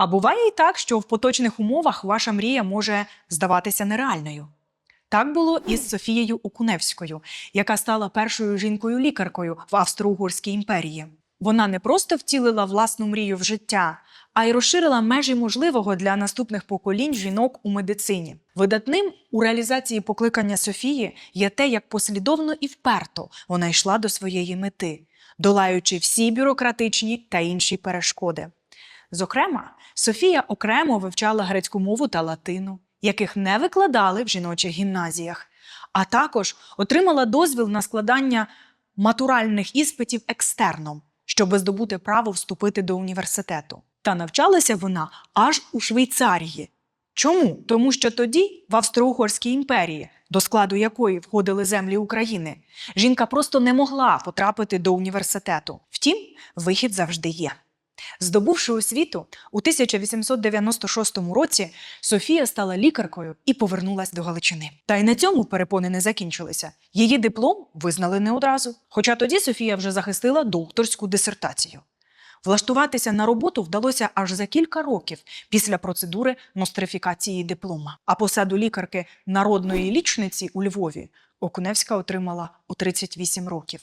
А буває і так, що в поточних умовах ваша мрія може здаватися нереальною. Так було і з Софією Окуневською, яка стала першою жінкою-лікаркою в Австро-Угорській імперії. Вона не просто втілила власну мрію в життя, а й розширила межі можливого для наступних поколінь жінок у медицині. Видатним у реалізації покликання Софії є те, як послідовно і вперто вона йшла до своєї мети, долаючи всі бюрократичні та інші перешкоди. Зокрема, Софія окремо вивчала грецьку мову та латину, яких не викладали в жіночих гімназіях, а також отримала дозвіл на складання матуральних іспитів екстерном, щоб здобути право вступити до університету. Та навчалася вона аж у Швейцарії. Чому? Тому що тоді, в Австро-Угорській імперії, до складу якої входили землі України, жінка просто не могла потрапити до університету. Втім, вихід завжди є. Здобувши освіту, у 1896 році Софія стала лікаркою і повернулась до Галичини. Та й на цьому перепони не закінчилися. Її диплом визнали не одразу. Хоча тоді Софія вже захистила докторську дисертацію. Влаштуватися на роботу вдалося аж за кілька років після процедури нострифікації диплома. А посаду лікарки народної лічниці у Львові Окуневська отримала у 38 років.